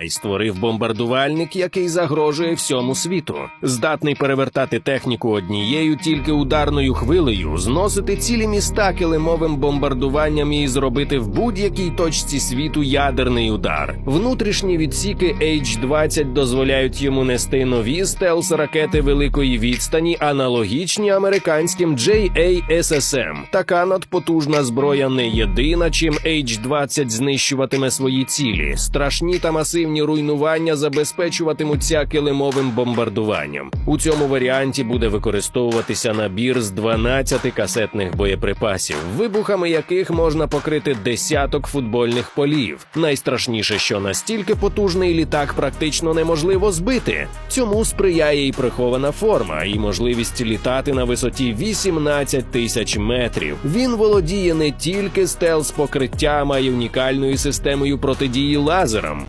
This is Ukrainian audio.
й створив бомбардувальник, який загрожує всьому світу, здатний перевертати техніку однією тільки ударною хвилею, зносити цілі міста килимовим бомбардуванням і зробити в будь-якій точці світу ядерний удар. Внутрішні відсіки H-20 дозволяють йому нести нові стелс-ракети великої відстані, аналогічні американським JASSM. Така надпотужна зброя не єдина, чим H-20 знищуватиме свої цілі. Страшні та масивні руйнування забезпечуватимуться килимовим бомбардуванням. У цьому варіанті буде використовуватися набір з 12 касетних боєприпасів, вибухами яких можна покрити десяток футбольних полів. Найстрашніше, що настільки потужний літак практично неможливо збити. Цьому сприяє і прихована форма, і можливість літати на висоті 18 тисяч метрів. Він володіє не тільки стелс покриттям, а й унікальною системою протидії лазерам.